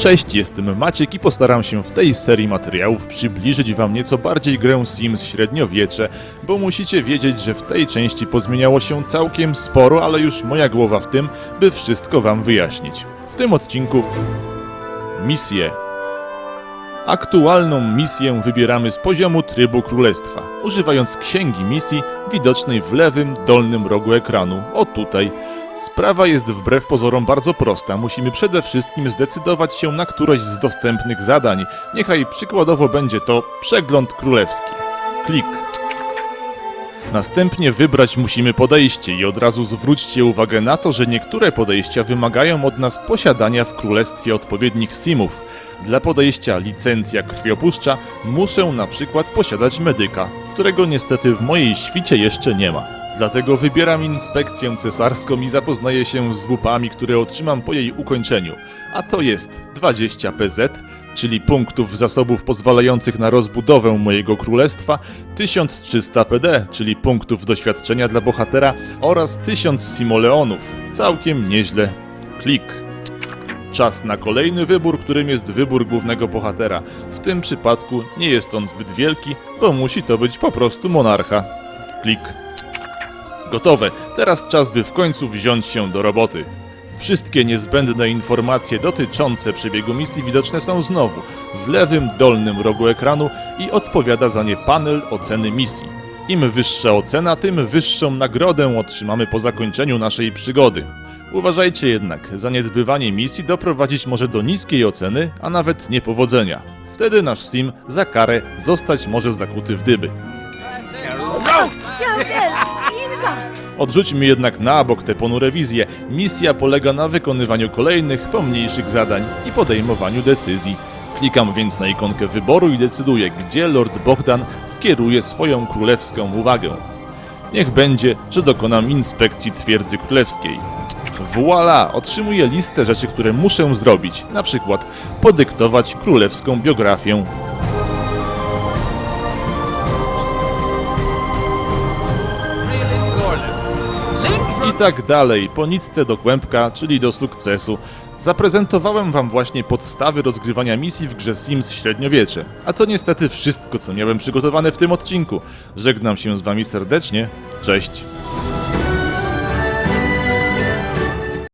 Cześć, jestem Maciek i postaram się w tej serii materiałów przybliżyć wam nieco bardziej grę Sims średniowiecze, bo musicie wiedzieć, że w tej części pozmieniało się całkiem sporo, ale już moja głowa w tym, by wszystko wam wyjaśnić. W tym odcinku misje. Aktualną misję wybieramy z poziomu trybu królestwa, używając księgi misji widocznej w lewym dolnym rogu ekranu, o tutaj. Sprawa jest wbrew pozorom bardzo prosta. Musimy przede wszystkim zdecydować się na któreś z dostępnych zadań. Niechaj przykładowo będzie to przegląd królewski. Klik. Następnie wybrać musimy podejście i od razu zwróćcie uwagę na to, że niektóre podejścia wymagają od nas posiadania w królestwie odpowiednich simów. Dla podejścia licencja krwiopuszcza muszę na przykład posiadać medyka, którego niestety w mojej świcie jeszcze nie ma. Dlatego wybieram inspekcję cesarską i zapoznaję się z łupami, które otrzymam po jej ukończeniu. A to jest 20 PZ, czyli punktów zasobów pozwalających na rozbudowę mojego królestwa, 1300 PD, czyli punktów doświadczenia dla bohatera oraz 1000 simoleonów. Całkiem nieźle. Klik. Czas na kolejny wybór, którym jest wybór głównego bohatera. W tym przypadku nie jest on zbyt wielki, bo musi to być po prostu monarcha. Klik. Gotowe. Teraz czas, by w końcu wziąć się do roboty. Wszystkie niezbędne informacje dotyczące przebiegu misji widoczne są znowu w lewym dolnym rogu ekranu i odpowiada za nie panel oceny misji. Im wyższa ocena, tym wyższą nagrodę otrzymamy po zakończeniu naszej przygody. Uważajcie jednak, zaniedbywanie misji doprowadzić może do niskiej oceny, a nawet niepowodzenia. Wtedy nasz sim za karę zostać może zakuty w dyby. Odrzućmy jednak na bok tę ponure wizję. Misja polega na wykonywaniu kolejnych, pomniejszych zadań i podejmowaniu decyzji. Klikam więc na ikonkę wyboru i decyduję, gdzie Lord Bogdan skieruje swoją królewską uwagę. Niech będzie, że dokonam inspekcji twierdzy królewskiej. Voila! Otrzymuję listę rzeczy, które muszę zrobić. Na przykład podyktować królewską biografię, tak dalej, po nitce do kłębka, czyli do sukcesu. Zaprezentowałem wam właśnie podstawy rozgrywania misji w grze Sims średniowiecze. A to niestety wszystko, co miałem przygotowane w tym odcinku. Żegnam się z wami serdecznie. Cześć.